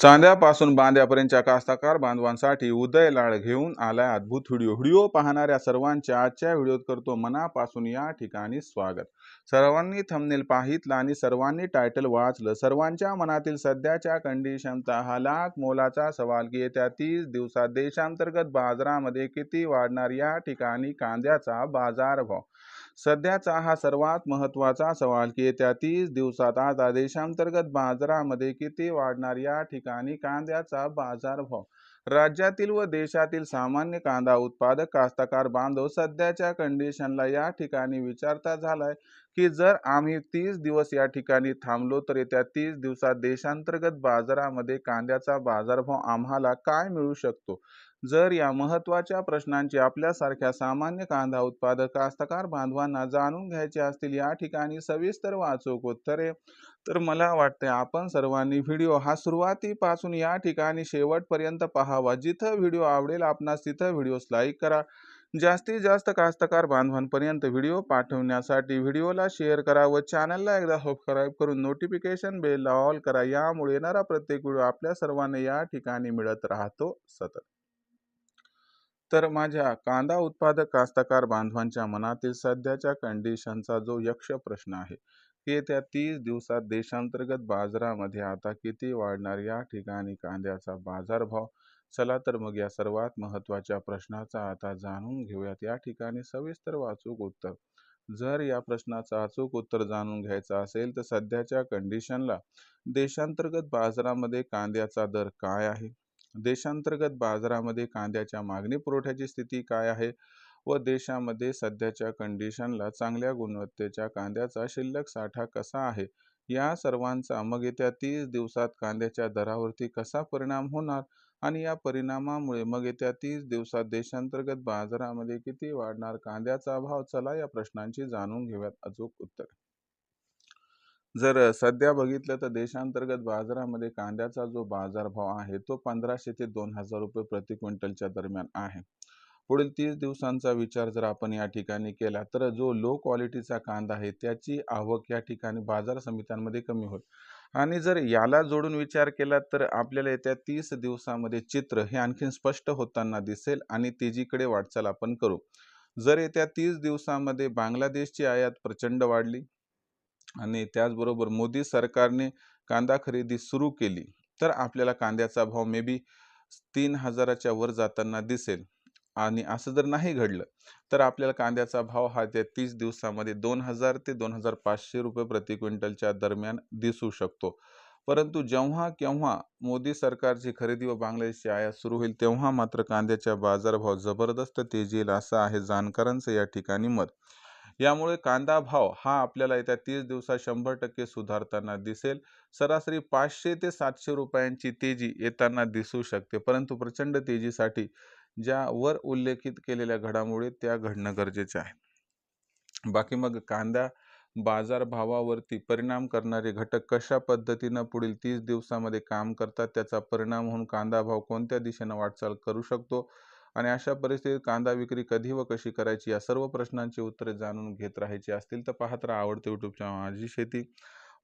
चांद्यापासून बांद्यापर्यंतच्या कास्तकार बांधवांसाठी उदय लाळ घेऊन आलाय अद्भुत व्हिडिओ. व्हिडिओ पाहणाऱ्या सर्वांच्या आजच्या व्हिडिओत करतो मनापासून या ठिकाणी स्वागत. सर्वांनी थंबनेल पाहितलं आणि सर्वांनी टायटल वाचलं. सर्वांच्या मनातील सध्याच्या कंडिशनचा हा लाख मोलाचा सवाल की येत्या तीस दिवसात देशांतर्गत बाजारामध्ये किती वाढणार या ठिकाणी कांद्याचा बाजारभाव? सध्याचा हा सर्वात महत्त्वाचा सवाल की येत्या तीस दिवसात आता देशांतर्गत बाजारामध्ये किती वाढणार या ठिकाणी कांद्याचा बाजारभाव? राज्यातील व देशातील सामान्य कांदा उत्पादक कास्तकार बांधव सध्याच्या कंडिशनला या ठिकाणी विचारता झालाय की जर आम्ही तीस दिवस या ठिकाणी थांबलो तर येत्या तीस दिवसात देशांतर्गत बाजारामध्ये कांद्याचा बाजारभाव आम्हाला काय मिळू शकतो? जर या महत्त्वाच्या प्रश्नांची आपल्यासारख्या सामान्य कांदा उत्पादक कास्तकार बांधवांना जाणून घ्यायचे असतील या ठिकाणी सविस्तर वाचूक उत्तरे तर मला वाटते आपण सर्वांनी व्हिडिओ हा सुरुवातीपासून या ठिकाणी शेवटपर्यंत पाहावा. जिथं व्हिडिओ आवडेल आपणास तिथं व्हिडिओस लाईक करा. जास्तीत जास्त कास्तकार बांधवांपर्यंत व्हिडिओ पाठवण्यासाठी व्हिडिओला शेअर करा व चॅनलला एकदा सबस्क्राईब करून नोटिफिकेशन बेलला ऑल करा. यामुळे येणारा प्रत्येक व्हिडिओ आपल्या सर्वांना या ठिकाणी मिळत राहतो सतत. तर माझ्या कांदा उत्पादक कास्तकार बांधवांच्या मनातील सध्याच्या कंडिशनचा जो यक्ष प्रश्न आहे येत्या तीस दिवसात देशांतर्गत बाजारामध्ये आता किती वाढणार? या ठिकाणी कांद्याचा बाजारभाव? चला तर मग या सर्वात महत्त्वाच्या प्रश्नाचा आता जाणून घेऊयात. या ठिकाणी सविस्तर वाचूक उत्तर. जर या प्रश्नाचं अचूक उत्तर जाणून घ्यायचं असेल तर सध्याच्या कंडिशनला देशांतर्गत बाजारामध्ये कांद्याचा दर काय आहे? देशांतर्गत बाजारामध्ये कांद्याच्या मागणी पुरवठ्याची स्थिती काय आहे? व देशामध्ये सध्याच्या कंडिशनला चांगल्या गुणवत्तेच्या कांद्याचा शिल्लक साठा कसा आहे? या सर्वांचा मग येत्या तीस दिवसात कांद्याच्या दरावरती कसा परिणाम होणार? आणि या परिणामामुळे मग येत्या तीस दिवसात देशांतर्गत बाजारामध्ये किती वाढणार? कांद्याचा भाव? चला या प्रश्नांची जाणून घेऊयात अचूक उत्तर. जर सध्या बघितलं तर देशांतर्गत बाजारामध्ये कांद्याचा जो बाजारभाव आहे तो पंधराशे ते दोन हजार रुपये प्रति क्विंटलच्या दरम्यान आहे. पुढील तीस दिवसांचा विचार जर आपण या ठिकाणी केला तर जो लो क्वालिटीचा कांदा आहे त्याची आवक या ठिकाणी बाजार समित्यांमध्ये कमी होईल. आणि जर याला जोडून विचार केला तर आपल्याला येत्या तीस दिवसामध्ये चित्र हे आणखीन स्पष्ट होताना दिसेल आणि तेजीकडे वाटचाल आपण करू. जर येत्या तीस दिवसामध्ये बांगलादेशची आयात प्रचंड वाढली आणि त्याचबरोबर मोदी सरकारने कांदा खरेदी सुरू केली तर आपल्याला कांद्याचा भाव मे बी तीन हजाराच्या वर जाताना दिसेल. आणि असं जर नाही घडलं तर आपल्याला कांद्याचा भाव हा त्या तीस दिवसामध्ये दोन हजार ते दोन हजार पाचशे रुपये प्रति क्विंटलच्या दरम्यान दिसू शकतो. परंतु जेव्हा केव्हा मोदी सरकारची खरेदी व बांगलादेशची आयात सुरू होईल तेव्हा मात्र कांद्याच्या बाजारभाव जबरदस्त तेजी येईल असं आहे जाणकारांचं या ठिकाणी मत. यामुळे कांदा भाव हा आपल्याला येत्या तीस दिवसात शंभर टक्के सुधारताना दिसेल. सरासरी पाचशे ते सातशे रुपयांची तेजी येताना दिसू शकते परंतु प्रचंड तेजीसाठी ज्या वर उल्लेखित केलेल्या घडामोडी त्या घडणं गरजेचे आहे. बाकी मग कांदा बाजारभावावरती परिणाम करणारे घटक कशा पद्धतीनं पुढील तीस दिवसामध्ये काम करतात त्याचा परिणाम होऊन कांदा भाव कोणत्या दिशेनं वाटचाल करू शकतो आणि अशा परिस्थितीत कांदा विक्री कधी व कशी करायची या सर्व प्रश्नांची उत्तरे जाणून घेत राहायची असतील तर पाहत राहा आवडते युट्यूबच्या माझी शेती.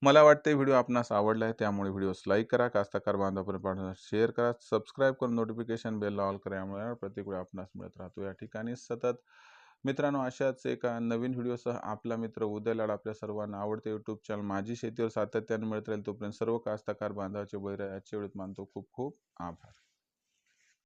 मला वाटते व्हिडिओ आपणास आवडला आहे त्यामुळे व्हिडिओस लाईक करा कास्तकार बांधापर्यंत शेअर करा सबस्क्राईब करून नोटिफिकेशन बेल ऑल करा यामुळे प्रत्येक वेळी आपणास मिळत राहतो. या ठिकाणी सतत मित्रांनो अशाच एका नवीन व्हिडिओसह आपला मित्र उदय लाड आपल्या सर्वांना आवडते यूट्यूब चॅनल माझी शेतीवर सातत्याने मिळत राहील तोपर्यंत सर्व कास्तकार बांधवाचे बैर याच्या वेळेत मानतो. खूप खूप आभार.